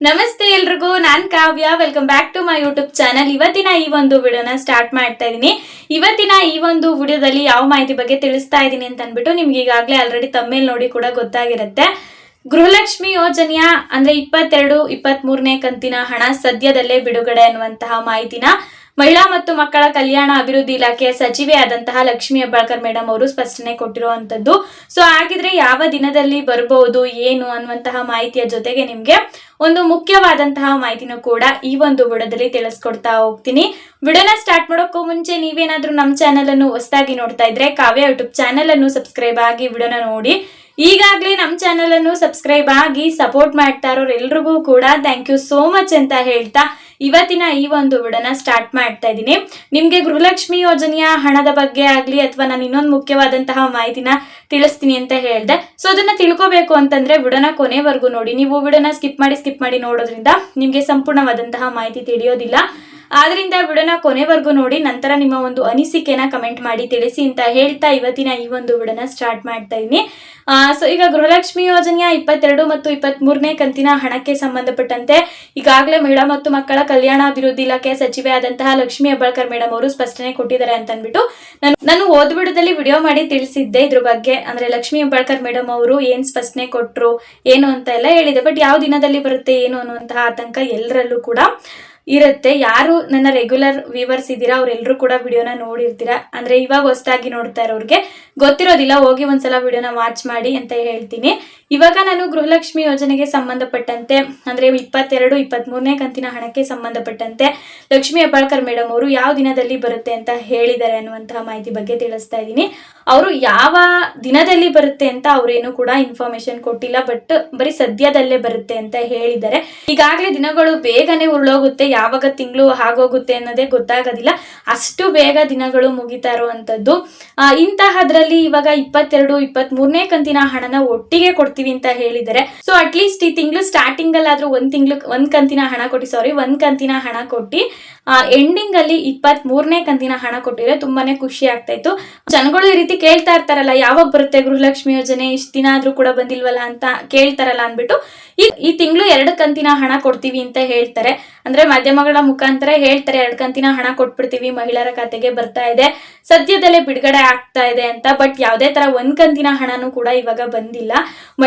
ನಮಸ್ತೆ ಎಲ್ರಿಗೂ, ನಾನ್ Kavya. Welcome back to my YouTube channel ಇವತ್ತಿನ ಈ ಒಂದು ವಿಡಿಯೋನ ಸ್ಟಾರ್ಟ್ ಮಾಡ್ತಾ ಇದ್ದೀನಿ ಇವತ್ತಿನ ಈ ಒಂದು ವಿಡಿಯೋದಲ್ಲಿ ಯಾವ ಮಾಹಿತಿ ಬಗ್ಗೆ ತಿಳಿಸ್ತಾ ಇದ್ದೀನಿ ಅಂತ ಅಂದ್ಬಿಟ್ಟು ನಿಮ್ಗೆ ಈಗಾಗಲೇ ಆಲ್ರೆಡಿ ತಮ್ಮೇಲೆ ನೋಡಿ ಕೂಡ ಗೊತ್ತಾಗಿರುತ್ತೆ. ಗೃಹಲಕ್ಷ್ಮಿ ಯೋಜನೆಯ ಅಂದ್ರೆ ಇಪ್ಪತ್ತೆರಡು ಇಪ್ಪತ್ತ್ ಮೂರನೇ ಕಂತಿನ ಹಣ ಸದ್ಯದಲ್ಲೇ ಬಿಡುಗಡೆ ಅನ್ನುವಂತಹ ಮಾಹಿತಿನ ಮಹಿಳಾ ಮತ್ತು ಮಕ್ಕಳ ಕಲ್ಯಾಣ ಅಭಿವೃದ್ಧಿ ಇಲಾಖೆಯ ಸಚಿವೆ ಆದಂತಹ ಲಕ್ಷ್ಮಿ ಹೆಬ್ಬಾಳ್ಕರ್ ಮೇಡಮ್ ಅವರು ಸ್ಪಷ್ಟನೆ ಕೊಟ್ಟಿರುವಂತದ್ದು. ಸೊ ಹಾಗಿದ್ರೆ ಯಾವ ದಿನದಲ್ಲಿ ಬರಬಹುದು, ಏನು ಅನ್ನುವಂತಹ ಮಾಹಿತಿಯ ಜೊತೆಗೆ ನಿಮ್ಗೆ ಒಂದು ಮುಖ್ಯವಾದಂತಹ ಮಾಹಿತಿನೂ ಕೂಡ ಈ ಒಂದು ಬುಡದಲ್ಲಿ ತಿಳಿಸ್ಕೊಡ್ತಾ ಹೋಗ್ತೀನಿ. ವಿಡಿಯೋನ ಸ್ಟಾರ್ಟ್ ಮಾಡೋಕ್ಕೂ ಮುಂಚೆ ನೀವೇನಾದ್ರೂ ನಮ್ಮ ಚಾನಲ್ ಅನ್ನು ಹೊಸದಾಗಿ ನೋಡ್ತಾ ಇದ್ರೆ ಕಾವ್ಯ ಯೂಟ್ಯೂಬ್ ಚಾನಲ್ ಅನ್ನು ಸಬ್ಸ್ಕ್ರೈಬ್ ಆಗಿ ವಿಡಿಯೋನ ನೋಡಿ. ಈಗಾಗಲೇ ನಮ್ಮ ಚಾನೆಲ್ ಅನ್ನು ಸಬ್ಸ್ಕ್ರೈಬ್ ಆಗಿ ಸಪೋರ್ಟ್ ಮಾಡ್ತಾ ಇರೋರು ಎಲ್ರಿಗೂ ಕೂಡ ಥ್ಯಾಂಕ್ ಯು ಸೋ ಮಚ್ ಅಂತ ಹೇಳ್ತಾ ಇವತ್ತಿನ ಈ ಒಂದು ವಿಡನ ಸ್ಟಾರ್ಟ್ ಮಾಡ್ತಾ ಇದ್ದೀನಿ. ನಿಮ್ಗೆ ಗೃಹಲಕ್ಷ್ಮಿ ಯೋಜನೆಯ ಹಣದ ಬಗ್ಗೆ ಆಗ್ಲಿ ಅಥವಾ ನಾನು ಇನ್ನೊಂದು ಮುಖ್ಯವಾದಂತಹ ಮಾಹಿತಿನ ತಿಳಿಸ್ತೀನಿ ಅಂತ ಹೇಳ್ದೆ. ಸೊ ಅದನ್ನ ತಿಳ್ಕೊಬೇಕು ಅಂತಂದ್ರೆ ಉಡನ ಕೊನೆವರೆಗೂ ನೋಡಿ. ನೀವು ವಿಡನ ಸ್ಕಿಪ್ ಮಾಡಿ ಸ್ಕಿಪ್ ಮಾಡಿ ನೋಡೋದ್ರಿಂದ ನಿಮ್ಗೆ ಸಂಪೂರ್ಣವಾದಂತಹ ಮಾಹಿತಿ ತಿಳಿಯೋದಿಲ್ಲ. ಆದ್ರಿಂದ ಬಿಡನ ಕೊನೆವರೆಗೂ ನೋಡಿ, ನಂತರ ನಿಮ್ಮ ಒಂದು ಅನಿಸಿಕೆನ ಕಮೆಂಟ್ ಮಾಡಿ ತಿಳಿಸಿ ಅಂತ ಹೇಳ್ತಾ ಇವತ್ತಿನ ಈ ಒಂದು ಬಿಡನ ಸ್ಟಾರ್ಟ್ ಮಾಡ್ತಾ ಇದ್ದೀನಿ. ಸೊ ಈಗ ಗೃಹಲಕ್ಷ್ಮಿ ಯೋಜನೆಯ ಇಪ್ಪತ್ತೆರಡು ಮತ್ತು ಇಪ್ಪತ್ತ್ ಮೂರನೇ ಕಂತಿನ ಹಣಕ್ಕೆ ಸಂಬಂಧಪಟ್ಟಂತೆ ಈಗಾಗಲೇ ಮಹಿಳಾ ಮತ್ತು ಮಕ್ಕಳ ಕಲ್ಯಾಣ ಅಭಿವೃದ್ಧಿ ಇಲಾಖೆ ಸಚಿವೆ ಆದಂತಹ ಲಕ್ಷ್ಮಿ ಹೆಬ್ಬಾಳ್ಕರ್ ಮೇಡಮ್ ಅವರು ಸ್ಪಷ್ಟನೆ ಕೊಟ್ಟಿದ್ದಾರೆ ಅಂತ ಅಂದ್ಬಿಟ್ಟು ನಾನು ನಾನು ಓದ್ಬಿಡದಲ್ಲಿ ವಿಡಿಯೋ ಮಾಡಿ ತಿಳಿಸಿದ್ದೆ ಇದ್ರ ಬಗ್ಗೆ. ಅಂದ್ರೆ ಲಕ್ಷ್ಮಿ ಹೆಬ್ಬಾಳ್ಕರ್ ಮೇಡಮ್ ಅವರು ಏನ್ ಸ್ಪಷ್ಟನೆ ಕೊಟ್ರು, ಏನು ಅಂತ ಎಲ್ಲ ಹೇಳಿದೆ. ಬಟ್ ಯಾವ ದಿನದಲ್ಲಿ ಬರುತ್ತೆ, ಏನು ಅನ್ನುವಂತಹ ಆತಂಕ ಎಲ್ಲರಲ್ಲೂ ಕೂಡ. ಇರುತ್ತೆ. ಯಾರು ನನ್ನ ರೆಗ್ಯುಲರ್ ವ್ಯೂವರ್ಸ್ ಇದ್ದೀರಾ ಅವರೆಲ್ಲರೂ ಕೂಡ ವಿಡಿಯೋನ ನೋಡಿರ್ತೀರಾ? ಅಂದ್ರೆ ಇವಾಗ ಹೊಸದಾಗಿ ನೋಡ್ತಾ ಇರೋರಿಗೆ ಗೊತ್ತಿರೋದಿಲ್ಲ, ಹೋಗಿ ಒಂದ್ಸಲ ವಿಡಿಯೋನ ವಾಚ್ ಮಾಡಿ ಅಂತ ಹೇಳ್ತೀನಿ. ಇವಾಗ ನಾನು ಗೃಹಲಕ್ಷ್ಮಿ ಯೋಜನೆಗೆ ಸಂಬಂಧಪಟ್ಟಂತೆ ಅಂದ್ರೆ ಇಪ್ಪತ್ತೆರಡು ಇಪ್ಪತ್ತ್ ಮೂರನೇ ಕಂತಿನ ಹಣಕ್ಕೆ ಸಂಬಂಧಪಟ್ಟಂತೆ ಲಕ್ಷ್ಮಿ ಹೆಬ್ಬಾಳ್ಕರ್ ಮೇಡಮ್ ಅವರು ಯಾವ ದಿನದಲ್ಲಿ ಬರುತ್ತೆ ಅಂತ ಹೇಳಿದ್ದಾರೆ ಅನ್ನುವಂತಹ ಮಾಹಿತಿ ಬಗ್ಗೆ ತಿಳಿಸ್ತಾ ಇದ್ದೀನಿ. ಅವರು ಯಾವ ದಿನದಲ್ಲಿ ಬರುತ್ತೆ ಅಂತ ಅವರೇನು ಕೂಡ ಇನ್ಫಾರ್ಮೇಶನ್ ಕೊಟ್ಟಿಲ್ಲ ಬಟ್ ಬರೀ ಸದ್ಯದಲ್ಲೇ ಬರುತ್ತೆ ಅಂತ ಹೇಳಿದ್ದಾರೆ. ಈಗಾಗಲೇ ದಿನಗಳು ಬೇಗನೆ ಉರುಳೋಗುತ್ತೆ ಯಾವಾಗ ತಿಂಗಳು ಆಗೋಗುತ್ತೆ ಅನ್ನೋದೇ ಗೊತ್ತಾಗೋದಿಲ್ಲ. ಅಷ್ಟು ಬೇಗ ದಿನಗಳು ಮುಗಿತಾ ಇರುವಂತದ್ದು ಆ, ಇಂತಹದ್ರಲ್ಲಿ ಇವಾಗ ಇಪ್ಪತ್ತೆರಡು ಇಪ್ಪತ್ತ್ ಮೂರನೇ ಕಂತಿನ ಹಣನ ಒಟ್ಟಿಗೆ ಕೊಡ್ತೀವಿ ಅಂತ ಹೇಳಿದ್ದಾರೆ ಸೊ ಅಟ್ಲೀಸ್ಟ್ ಈ ತಿಂಗಳು ಸ್ಟಾರ್ಟಿಂಗ್ ಅಲ್ಲಾದ್ರೂ ಒಂದ್ ತಿಂಗಳು, ಒಂದ್ ಕಂತಿನ ಹಣ ಕೊಟ್ಟು ಸಾರಿ ಒಂದ್ ಕಂತಿನ ಹಣ ಕೊಟ್ಟು ಎಂಡಿಂಗ್ ಅಲ್ಲಿ ಇಪ್ಪತ್ತ್ ಮೂರನೇ ಕಂತಿನ ಹಣ ಕೊಟ್ಟಿದ್ರೆ ತುಂಬಾನೇ ಖುಷಿ ಆಗ್ತಾ ಇತ್ತು. ಜನಗಳು ಈ ರೀತಿ ಕೇಳ್ತಾ ಇರ್ತಾರಲ್ಲ, ಯಾವಾಗ ಬರುತ್ತೆ ಗೃಹಲಕ್ಷ್ಮಿ ಯೋಜನೆ, ಇಷ್ಟ ದಿನ ಆದ್ರೂ ಕೂಡ ಬಂದಿಲ್ವಲ್ಲ ಅಂತ ಕೇಳ್ತಾರಲ್ಲ ಅನ್ಬಿಟ್ಟು ಈ ಈ ತಿಂಗಳು ಎರಡು ಕಂತಿನ ಹಣ ಕೊಡ್ತೀವಿ ಅಂತ ಹೇಳ್ತಾರೆ. ಅಂದ್ರೆ ಮಾಧ್ಯಮಗಳ ಮುಖಾಂತರ ಹೇಳ್ತಾರೆ, ಎರಡು ಕಂತಿನ ಹಣ ಕೊಟ್ಬಿಡ್ತೀವಿ, ಮಹಿಳೆಯರ ಖಾತೆಗೆ ಬರ್ತಾ ಇದೆ, ಸದ್ಯದಲ್ಲೇ ಬಿಡುಗಡೆ ಆಗ್ತಾ ಇದೆ ಅಂತ ಬಟ್ ಯಾವುದೇ ತರ ಒಂದ್ ಕಂತಿನ ಹಣನೂ ಕೂಡ ಇವಾಗ ಬಂದಿಲ್ಲ.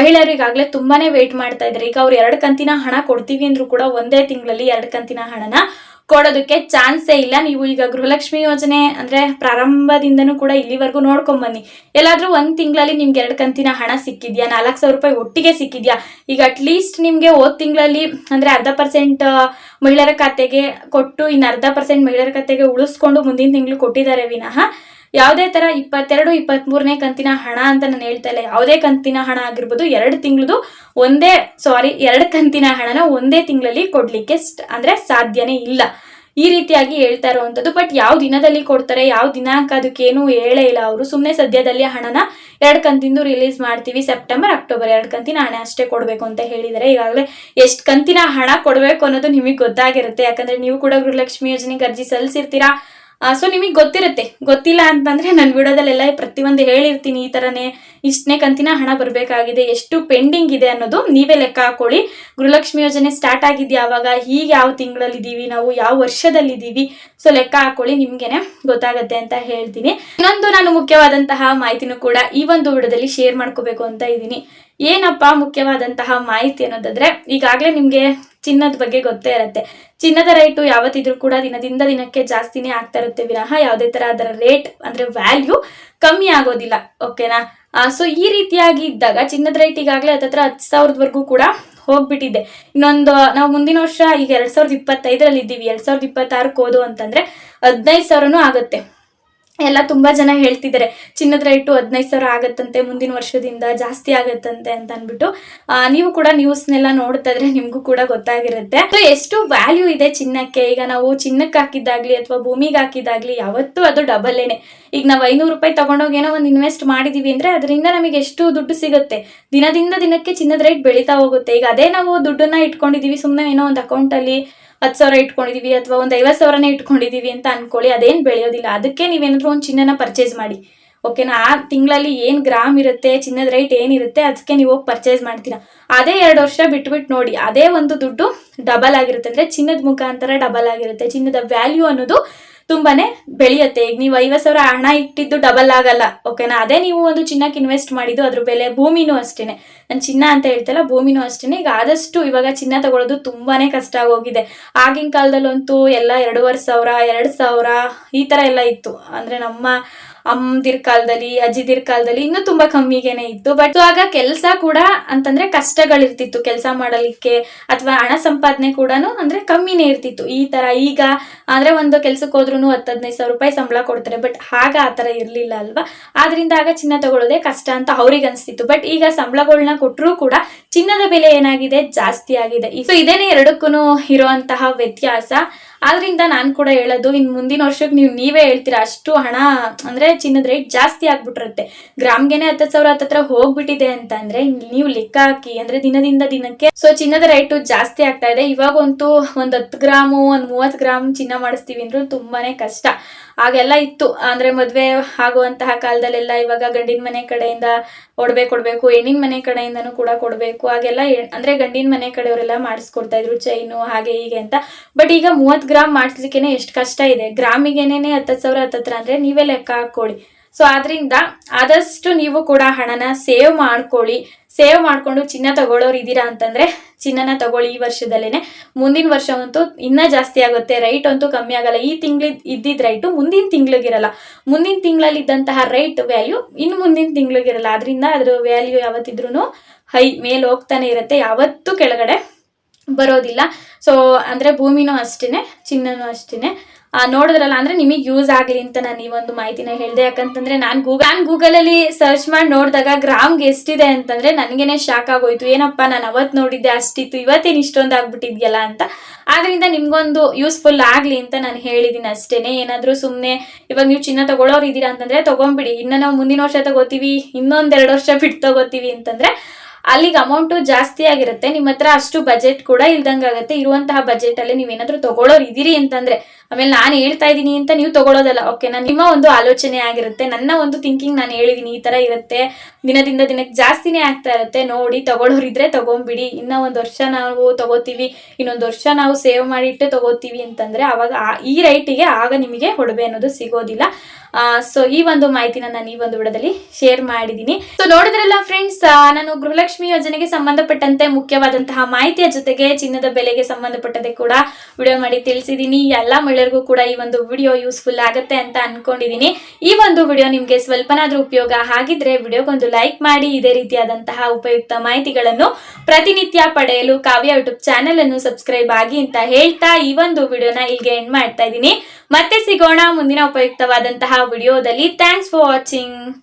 ಮಹಿಳೆಯರು ಈಗಾಗಲೇ ತುಂಬಾನೇ ವೇಟ್ ಮಾಡ್ತಾ ಇದ್ದಾರೆ. ಈಗ ಅವ್ರು ಎರಡು ಕಂತಿನ ಹಣ ಕೊಡ್ತೀವಿ ಅಂದ್ರೂ ಕೂಡ ಒಂದೇ ತಿಂಗಳಲ್ಲಿ ಎರಡು ಕಂತಿನ ಹಣನ ಕೊಡೋದಕ್ಕೆ ಚಾನ್ಸೇ ಇಲ್ಲ. ನೀವು ಈಗ ಗೃಹಲಕ್ಷ್ಮಿ ಯೋಜನೆ ಅಂದ್ರೆ ಪ್ರಾರಂಭದಿಂದನೂ ಕೂಡ ಇಲ್ಲಿವರೆಗೂ ನೋಡ್ಕೊಂಡ್ ಬನ್ನಿ ಎಲ್ಲಾದ್ರೂ ಒಂದ್ ತಿಂಗಳಲ್ಲಿ ನಿಮ್ಗೆ ಎರಡು ಕಂತಿನ ಹಣ ಸಿಕ್ಕಿದ್ಯಾ? ನಾಲ್ಕು ಸಾವಿರ ರೂಪಾಯಿ ಒಟ್ಟಿಗೆ ಸಿಕ್ಕಿದ್ಯಾ? ಈಗ ಅಟ್ಲೀಸ್ಟ್ ನಿಮ್ಗೆ ಹೋದ್ ತಿಂಗಳಲ್ಲಿ ಅಂದ್ರೆ ಅರ್ಧ ಪರ್ಸೆಂಟ್ ಮಹಿಳೆಯರ ಖಾತೆಗೆ ಕೊಟ್ಟು ಇನ್ನು ಅರ್ಧ ಪರ್ಸೆಂಟ್ ಮಹಿಳೆಯರ ಖಾತೆಗೆ ಉಳಿಸ್ಕೊಂಡು ಮುಂದಿನ ತಿಂಗಳು ಕೊಟ್ಟಿದ್ದಾರೆ ವಿನಃ ಯಾವುದೇ ತರ ಇಪ್ಪತ್ತೆರಡು ಇಪ್ಪತ್ತ್ ಮೂರನೇ ಕಂತಿನ ಹಣ ಅಂತ ನಾನು ಹೇಳ್ತಾ ಇಲ್ಲ. ಯಾವುದೇ ಕಂತಿನ ಹಣ ಆಗಿರ್ಬೋದು, ಎರಡು ತಿಂಗಳದು ಒಂದೇ ಸಾರಿ ಎರಡು ಕಂತಿನ ಹಣನ ಒಂದೇ ತಿಂಗಳಲ್ಲಿ ಕೊಡ್ಲಿಕ್ಕೆ ಅಂದ್ರೆ ಸಾಧ್ಯನೇ ಇಲ್ಲ. ಈ ರೀತಿಯಾಗಿ ಹೇಳ್ತಾ ಇರುವಂತದ್ದು ಬಟ್ ಯಾವ ದಿನದಲ್ಲಿ ಕೊಡ್ತಾರೆ, ಯಾವ ದಿನಾಂಕ ಅದಕ್ಕೇನು ಹೇಳೇ ಇಲ್ಲ ಅವರು. ಸುಮ್ಮನೆ ಸದ್ಯದಲ್ಲಿ ಹಣನ ಎರಡು ಕಂತಿಂದು ರಿಲೀಸ್ ಮಾಡ್ತೀವಿ. ಸೆಪ್ಟೆಂಬರ್ ಅಕ್ಟೋಬರ್ ಎರಡು ಕಂತಿನ ಹಣ ಅಷ್ಟೇ ಕೊಡಬೇಕು ಅಂತ ಹೇಳಿದರೆ ಈಗಾಗಲೇ ಎಷ್ಟು ಕಂತಿನ ಹಣ ಕೊಡಬೇಕು ಅನ್ನೋದು ನಿಮಗೆ ಗೊತ್ತಾಗಿರುತ್ತೆ. ಯಾಕಂದ್ರೆ ನೀವು ಕೂಡ ಗೃಹಲಕ್ಷ್ಮಿ ಯೋಜನೆಗೆ ಅರ್ಜಿ ಸಲ್ಲಿಸಿರ್ತೀರಾ? ಸೊ ನಿಮಗೆ ಗೊತ್ತಿರುತ್ತೆ. ಗೊತ್ತಿಲ್ಲ ಅಂತಂದ್ರೆ ನನ್ನ ವಿಡಿಯೋದಲ್ಲೆಲ್ಲ ಪ್ರತಿಯೊಂದು ಹೇಳಿರ್ತೀನಿ ಈ ತರನೇ ಇಷ್ಟನೇ ಕಂತಿನ ಹಣ ಬರಬೇಕಾಗಿದೆ, ಎಷ್ಟು ಪೆಂಡಿಂಗ್ ಇದೆ ಅನ್ನೋದು ನೀವೇ ಲೆಕ್ಕ ಹಾಕೊಳ್ಳಿ. ಗೃಹಲಕ್ಷ್ಮಿ ಯೋಜನೆ ಸ್ಟಾರ್ಟ್ ಆಗಿದ್ದು ಯಾವಾಗ ಈಗ ಯಾವ ತಿಂಗಳಲ್ಲಿ ಇದೀವಿ ನಾವು ಯಾವ ವರ್ಷದಲ್ಲಿ ಇದೀವಿ ಸೊ ಲೆಕ್ಕ ಹಾಕೊಳ್ಳಿ, ನಿಮ್ಗೆನೆ ಗೊತ್ತಾಗತ್ತೆ ಅಂತ ಹೇಳ್ತೀನಿ. ಇನ್ನೊಂದು ನಾನು ಮುಖ್ಯವಾದಂತಹ ಮಾಹಿತಿನೂ ಕೂಡ ಈ ಒಂದು ವಿಡಿಯೋದಲ್ಲಿ ಶೇರ್ ಮಾಡ್ಕೋಬೇಕು ಅಂತ ಇದ್ದೀನಿ. ಏನಪ್ಪಾ ಮುಖ್ಯವಾದಂತಹ ಮಾಹಿತಿ ಅನ್ನೋದಾದ್ರೆ, ಈಗಾಗಲೇ ನಿಮ್ಗೆ ಚಿನ್ನದ ಬಗ್ಗೆ ಗೊತ್ತೇ ಇರುತ್ತೆ. ಚಿನ್ನದ ರೇಟು ಯಾವತ್ತಿದ್ರೂ ಕೂಡ ದಿನದಿಂದ ದಿನಕ್ಕೆ ಜಾಸ್ತಿನೇ ಆಗ್ತಾ ಇರುತ್ತೆ ವಿನಃ. ಯಾವುದೇ ತರ ಅದರ ರೇಟ್ ಅಂದ್ರೆ ವ್ಯಾಲ್ಯೂ ಕಮ್ಮಿ ಆಗೋದಿಲ್ಲ. ಓಕೆನಾ ಸೊ ಈ ರೀತಿಯಾಗಿ ಇದ್ದಾಗ ಚಿನ್ನದ ರೇಟ್ ಈಗಾಗಲೇ ಹತ್ತತ್ರ ಹತ್ತು ಸಾವಿರದವರೆಗೂ ಕೂಡ ಹೋಗ್ಬಿಟ್ಟಿದೆ. ಇನ್ನೊಂದು, ನಾವು ಮುಂದಿನ ವರ್ಷ ಈಗ ಎರಡ್ ಸಾವಿರದ ಇಪ್ಪತ್ತೈದರಲ್ಲಿ ಇದ್ದೀವಿ ಎರಡ್ ಸಾವಿರದ ಇಪ್ಪತ್ತಾರಕ್ಕೆ ಹೋದು ಅಂತಂದ್ರೆ ಹದಿನೈದು ಸಾವಿರನೂ ಆಗುತ್ತೆ. ಎಲ್ಲ ತುಂಬಾ ಜನ ಹೇಳ್ತಿದ್ದಾರೆ ಚಿನ್ನದ ರೇಟು ಹದಿನೈದು ಸಾವಿರ ಆಗತ್ತಂತೆ ಮುಂದಿನ ವರ್ಷದಿಂದ ಜಾಸ್ತಿ ಆಗತ್ತಂತೆ ಅಂತ ಅನ್ಬಿಟ್ಟು ಆ, ನೀವು ಕೂಡ ನ್ಯೂಸ್ನೆಲ್ಲ ನೋಡ್ತಾ ಇದ್ರೆ ನಿಮ್ಗೂ ಕೂಡ ಗೊತ್ತಾಗಿರುತ್ತೆ. ಎಷ್ಟು ವ್ಯಾಲ್ಯೂ ಇದೆ ಚಿನ್ನಕ್ಕೆ? ಈಗ ನಾವು ಚಿನ್ನಕ್ಕೆ ಹಾಕಿದ್ದಾಗ್ಲಿ ಅಥವಾ ಭೂಮಿಗೆ ಹಾಕಿದ್ದಾಗ್ಲಿ ಯಾವತ್ತೂ ಅದು ಡಬಲ್ ಏನೇ. ಈಗ ನಾವು ಐನೂರು ರೂಪಾಯಿ ತಗೊಂಡೋಗಿ ಏನೋ ಒಂದು ಇನ್ವೆಸ್ಟ್ ಮಾಡಿದೀವಿ ಅಂದ್ರೆ ಅದರಿಂದ ನಮಗೆ ಎಷ್ಟು ದುಡ್ಡು ಸಿಗುತ್ತೆ? ದಿನದಿಂದ ದಿನಕ್ಕೆ ಚಿನ್ನದ ರೇಟ್ ಬೆಳೀತಾ ಹೋಗುತ್ತೆ. ಈಗ ಅದೇ ನಾವು ದುಡ್ಡನ್ನ ಇಟ್ಕೊಂಡಿದೀವಿ ಸುಮ್ಮನೆ ಏನೋ ಒಂದು ಅಕೌಂಟಲ್ಲಿ ಹತ್ತು ಸಾವಿರ ಇಟ್ಕೊಂಡಿದೀವಿ ಅಥವಾ ಒಂದು ಐವತ್ತು ಸಾವಿರನೇ ಇಟ್ಕೊಂಡಿದೀವಿ ಅಂತ ಅನ್ಕೊಳ್ಳಿ, ಅದೇನು ಬೆಳೆಯೋದಿಲ್ಲ. ಅದಕ್ಕೆ ನೀವೇನಾದ್ರು ಒಂದು ಚಿನ್ನನ ಪರ್ಚೇಸ್ ಮಾಡಿ. ಓಕೆನಾ ಆ ತಿಂಗಳಲ್ಲಿ ಏನು ಗ್ರಾಮ್ ಇರುತ್ತೆ, ಚಿನ್ನದ ರೇಟ್ ಏನಿರುತ್ತೆ, ಅದಕ್ಕೆ ನೀವು ಹೋಗಿ ಪರ್ಚೇಸ್ ಮಾಡ್ತೀರಾ. ಅದೇ ಎರಡು ವರ್ಷ ಬಿಟ್ಬಿಟ್ಟು ನೋಡಿ, ಅದೇ ಒಂದು ದುಡ್ಡು ಡಬಲ್ ಆಗಿರುತ್ತೆ. ಅಂದರೆ ಚಿನ್ನದ ಮುಖಾಂತರ ಡಬಲ್ ಆಗಿರುತ್ತೆ. ಚಿನ್ನದ ವ್ಯಾಲ್ಯೂ ಅನ್ನೋದು ತುಂಬಾನೇ ಬೆಳೆಯುತ್ತೆ. ಈಗ ನೀವು ಐವತ್ತು ಸಾವಿರ ಹಣ ಇಟ್ಟಿದ್ದು ಡಬಲ್ ಆಗಲ್ಲ ಓಕೆನಾ ಅದೇ ನೀವು ಒಂದು ಚಿನ್ನಕ್ಕೆ ಇನ್ವೆಸ್ಟ್ ಮಾಡಿದ್ದು ಅದ್ರ ಬೆಲೆ ಭೂಮಿನೂ ಅಷ್ಟೇನೆ. ನಾನು ಚಿನ್ನ ಅಂತ ಹೇಳ್ತಲ್ಲ, ಭೂಮಿನೂ ಅಷ್ಟೇನೆ. ಈಗ ಆದಷ್ಟು ಇವಾಗ ಚಿನ್ನ ತಗೊಳ್ಳೋದು ತುಂಬಾನೇ ಕಷ್ಟ ಆಗೋಗಿದೆ. ಆಗಿನ ಕಾಲದಲ್ಲಂತೂ ಎಲ್ಲ ಎರಡೂವರೆ ಸಾವಿರ, ಎರಡು ಸಾವಿರ, ಈ ತರ ಎಲ್ಲ ಇತ್ತು. ಅಂದ್ರೆ ನಮ್ಮ ಅಮ್ಮದಿರ್ ಕಾಲದಲ್ಲಿ ಅಜ್ಜಿದಿರ್ ಕಾಲದಲ್ಲಿ ಇನ್ನೂ ತುಂಬಾ ಕಮ್ಮಿಗೆನೆ ಇತ್ತು. ಬಟ್ ಆಗ ಕೆಲಸ ಕೂಡ ಅಂತಂದ್ರೆ ಕಷ್ಟಗಳಿರ್ತಿತ್ತು. ಕೆಲಸ ಮಾಡಲಿಕ್ಕೆ ಅಥವಾ ಹಣ ಸಂಪಾದನೆ ಕೂಡ ಅಂದ್ರೆ ಕಮ್ಮಿನೇ ಇರ್ತಿತ್ತು. ಈ ತರ ಈಗ ಅಂದ್ರೆ ಒಂದು ಕೆಲ್ಸಕ್ಕೆ ಹೋದ್ರೂ ಹತ್ತು ಹದಿನೈದು ಸಾವಿರ ರೂಪಾಯಿ ಸಂಬಳ ಕೊಡ್ತಾರೆ. ಬಟ್ ಆಗ ಆ ಥರ ಇರಲಿಲ್ಲ ಅಲ್ವಾ? ಆದ್ರಿಂದ ಆಗ ಚಿನ್ನ ತಗೊಳ್ಳೋದೇ ಕಷ್ಟ ಅಂತ ಅವ್ರಿಗೆ ಅನಿಸ್ತಿತ್ತು. ಬಟ್ ಈಗ ಸಂಬಳಗಳನ್ನ ಕೊಟ್ಟರೂ ಕೂಡ ಚಿನ್ನದ ಬೆಲೆ ಏನಾಗಿದೆ? ಜಾಸ್ತಿ ಆಗಿದೆ. ಸೊ ಇದೇನೆ ಎರಡಕ್ಕೂ ಇರುವಂತಹ ವ್ಯತ್ಯಾಸ. ಆದ್ರಿಂದ ನಾನು ಕೂಡ ಹೇಳೋದು, ಇನ್ ಮುಂದಿನ ವರ್ಷಕ್ಕೆ ನೀವು ನೀವೇ ಹೇಳ್ತೀರಾ, ಅಷ್ಟು ಹಣ ಅಂದ್ರೆ ಚಿನ್ನದ ರೇಟ್ ಜಾಸ್ತಿ ಆಗ್ಬಿಟ್ಟಿರುತ್ತೆ ಗ್ರಾಮ್ಗೆನೆ ಹತ್ತು ಸಾವಿರ ಹತ್ತತ್ರ ಹೋಗ್ಬಿಟ್ಟಿದೆ ಅಂತ ಅಂದ್ರೆ ನೀವು ಲೆಕ್ಕ ಹಾಕಿ, ಅಂದ್ರೆ ದಿನದಿಂದ ದಿನಕ್ಕೆ. ಸೊ ಚಿನ್ನದ ರೇಟು ಜಾಸ್ತಿ ಆಗ್ತಾ ಇದೆ. ಇವಾಗಂತೂ ಒಂದ್ ಹತ್ತು ಗ್ರಾಮು, ಒಂದ್ ಮೂವತ್ತು ಗ್ರಾಮ್ ಚಿನ್ನ ಮಾಡಿಸ್ತೀವಿ ಅಂದ್ರೂ ತುಂಬಾನೇ ಕಷ್ಟ. ಆಗೆಲ್ಲ ಇತ್ತು. ಅಂದ್ರೆ ಮದ್ವೆ ಆಗುವಂತಹ ಕಾಲದಲ್ಲೆಲ್ಲ ಇವಾಗ ಗಂಡಿನ ಮನೆ ಕಡೆಯಿಂದ ಒಡವೆ ಕೊಡ್ಬೇಕು, ಹೆಣ್ಣಿನ ಮನೆ ಕಡೆಯಿಂದನು ಕೂಡ ಕೊಡ್ಬೇಕು. ಹಾಗೆಲ್ಲ ಅಂದ್ರೆ ಗಂಡಿನ ಮನೆ ಕಡೆಯವರೆಲ್ಲ ಮಾಡಿಸ್ಕೊಡ್ತಾ ಇದ್ರು, ಚೈನು, ಹಾಗೆ ಹೀಗೆ ಅಂತ. ಬಟ್ ಈಗ ಮೂವತ್ತು ಗ್ರಾಮ್ ಮಾಡಿಸ್ಲಿಕ್ಕೆ ಎಷ್ಟು ಕಷ್ಟ ಇದೆ. ಗ್ರಾಮಿಗೆನೇ ಹತ್ತತ್ತು ಸಾವಿರ ಹತ್ತತ್ರ ಅಂದ್ರೆ ನೀವೇ ಲೆಕ್ಕ ಹಾಕೊಳ್ಳಿ ಸೊ ಆದ್ರಿಂದ ಆದಷ್ಟು ನೀವು ಕೂಡ ಹಣನ ಸೇವ್ ಮಾಡ್ಕೊಳ್ಳಿ. ಸೇವ್ ಮಾಡ್ಕೊಂಡು ಚಿನ್ನ ತಗೊಳ್ಳೋರು ಇದ್ದೀರಾ ಅಂತಂದ್ರೆ ಚಿನ್ನನ ತಗೊಳ್ಳಿ ಈ ವರ್ಷದಲ್ಲೇನೆ. ಮುಂದಿನ ವರ್ಷ ಅಂತೂ ಇನ್ನ ಜಾಸ್ತಿ ಆಗುತ್ತೆ. ರೈಟ್ ಅಂತೂ ಕಮ್ಮಿ ಆಗಲ್ಲ. ಈ ತಿಂಗಳ ಇದ್ದಿದ್ದ ರೈಟು ಮುಂದಿನ ತಿಂಗ್ಳಿಗಿರಲ್ಲ. ಮುಂದಿನ ತಿಂಗಳಲ್ಲಿ ಇದ್ದಂತಹ ರೈಟ್ ವ್ಯಾಲ್ಯೂ ಇನ್ನು ಮುಂದಿನ ತಿಂಗ್ಳಿಗಿರಲ್ಲ. ಅದರಿಂದ ಅದ್ರ ವ್ಯಾಲ್ಯೂ ಯಾವತ್ತಿದ್ರೂ ಹೈ ಮೇಲೆ ಹೋಗ್ತಾನೆ ಇರುತ್ತೆ. ಯಾವತ್ತೂ ಕೆಳಗಡೆ ಬರೋದಿಲ್ಲ. ಸೊ ಅಂದ್ರೆ ಭೂಮಿನೂ ಅಷ್ಟೇನೆ ಚಿನ್ನನೂ ಅಷ್ಟೇನೆ. ಆ, ನೋಡಿದ್ರಲ್ಲ, ಅಂದ್ರೆ ನಿಮಗೆ ಯೂಸ್ ಆಗ್ಲಿ ಅಂತ ನಾನು ಈ ಒಂದು ಮಾಹಿತಿನ ಹೇಳಿದೆ. ಯಾಕಂತಂದ್ರೆ ನಾನು ಗೂಗಲ್ ನಾನು ಗೂಗಲಲ್ಲಿ ಸರ್ಚ್ ಮಾಡಿ ನೋಡಿದಾಗ ಗ್ರಾಮ್ಗೆ ಎಷ್ಟಿದೆ ಅಂತಂದ್ರೆ ನನಗೇನೆ ಶಾಕ್ ಆಗೋಯ್ತು. ಏನಪ್ಪ, ನಾನು ಅವತ್ತು ನೋಡಿದ್ದೆ ಅಷ್ಟಿತ್ತು, ಇವತ್ತೇನು ಇಷ್ಟೊಂದು ಆಗ್ಬಿಟ್ಟಿದ್ಯಲ್ಲ ಅಂತ. ಆದ್ರಿಂದ ನಿಮ್ಗೊಂದು ಯೂಸ್ಫುಲ್ ಆಗ್ಲಿ ಅಂತ ನಾನು ಹೇಳಿದೀನಿ ಅಷ್ಟೇನೆ. ಏನಾದರೂ ಸುಮ್ಮನೆ ಇವಾಗ ನೀವು ಚಿನ್ನ ತಗೊಳ್ಳೋರು ಇದ್ದೀರಾ ಅಂತಂದ್ರೆ ತಗೊಂಬಿಡಿ. ಇನ್ನ ನಾವು ಮುಂದಿನ ವರ್ಷ ತಗೋತೀವಿ ಇನ್ನೊಂದೆರಡು ವರ್ಷ ಬಿಟ್ಟು ತಗೋತೀವಿ ಅಂತಂದ್ರೆ ಅಲ್ಲಿಗೆ ಅಮೌಂಟು ಜಾಸ್ತಿ ಆಗಿರುತ್ತೆ. ನಿಮ್ಮ ಹತ್ರ ಅಷ್ಟು ಬಜೆಟ್ ಕೂಡ ಇಲ್ದಂಗಾಗತ್ತೆ ಇರುವಂತಹ ಬಜೆಟ್ ಅಲ್ಲಿ ನೀವೇನಾದ್ರೂ ತಗೊಳ್ಳೋರು ಇದೀರಿ ಅಂತಂದ್ರೆ, ಆಮೇಲೆ ನಾನು ಹೇಳ್ತಾ ಇದ್ದೀನಿ ಅಂತ ನೀವು ತಗೊಳ್ಳೋದಲ್ಲ ನಾನು ನಿಮ್ಮ ಒಂದು ಆಲೋಚನೆ ಆಗಿರುತ್ತೆ. ನನ್ನ ಒಂದು ಥಿಂಕಿಂಗ್ ನಾನು ಹೇಳಿದೀನಿ, ಈ ತರ ಇರುತ್ತೆ. ದಿನದಿಂದ ದಿನಕ್ಕೆ ಜಾಸ್ತಿನೇ ಆಗ್ತಾ ಇರುತ್ತೆ. ನೋಡಿ ತಗೊಳ್ಳೋರಿದ್ರೆ ತಗೊಂಬಿಡಿ. ಇನ್ನ ಒಂದು ವರ್ಷ ನಾವು ತಗೋತೀವಿ. ಇನ್ನೊಂದು ವರ್ಷ ನಾವು ಸೇವ್ ಮಾಡಿಟ್ಟು ತಗೋತೀವಿ ಅಂತಂದ್ರೆ, ಅವಾಗ ಈ ರೈಟಿಗೆ ಆಗ ನಿಮಗೆ ಹೊಡಬೆ ಅನ್ನೋದು ಸಿಗೋದಿಲ್ಲ. ಸೊ ಈ ಒಂದು ಮಾಹಿತಿನ ನಾನು ಈ ಒಂದು ವಿಡದಲ್ಲಿ ಶೇರ್ ಮಾಡಿದ್ದೀನಿ ಸೊ ನೋಡಿದ್ರಲ್ಲ ಫ್ರೆಂಡ್ಸ್ ನಾನು ಗೃಹಲಕ್ಷ್ಮಿ ಯೋಜನೆಗೆ ಸಂಬಂಧಪಟ್ಟಂತೆ ಮುಖ್ಯವಾದಂತಹ ಮಾಹಿತಿಯ ಜೊತೆಗೆ ಚಿನ್ನದ ಬೆಲೆಗೆ ಸಂಬಂಧಪಟ್ಟದೆ ಕೂಡ ವಿಡಿಯೋ ಮಾಡಿ ತಿಳಿಸಿದ್ದೀನಿ. ಎಲ್ಲ ಮಹಿಳೆಯರಿಗೂ ಕೂಡ ಈ ಒಂದು ವಿಡಿಯೋ ಯೂಸ್ಫುಲ್ ಆಗುತ್ತೆ ಅಂತ ಅನ್ಕೊಂಡಿದ್ದೀನಿ. ಈ ಒಂದು ವಿಡಿಯೋ ನಿಮಗೆ ಸ್ವಲ್ಪನಾದ್ರೂ ಉಪಯೋಗ ಆಗಿದ್ರೆ ವಿಡಿಯೋಗೊಂದು ಲೈಕ್ ಮಾಡಿ, ಇದೇ ರೀತಿಯಾದಂತಹ ಉಪಯುಕ್ತ ಮಾಹಿತಿಗಳನ್ನು ಪ್ರತಿನಿತ್ಯ ಪಡೆಯಲು ಕಾವ್ಯ ಯೂಟ್ಯೂಬ್ ಚಾನೆಲ್ ಅನ್ನು ಸಬ್ಸ್ಕ್ರೈಬ್ ಆಗಿ ಅಂತ ಹೇಳ್ತಾ ಈ ಒಂದು ವಿಡಿಯೋನ ಇಲ್ಲಿಗೆ ಎಂಡ್ ಮಾಡ್ತಾ ಇದ್ದೀನಿ. ಮತ್ತೆ ಸಿಗೋಣ ಮುಂದಿನ ಉಪಯುಕ್ತವಾದಂತಹ ವಿಡಿಯೋದಲ್ಲಿ. Thanks for watching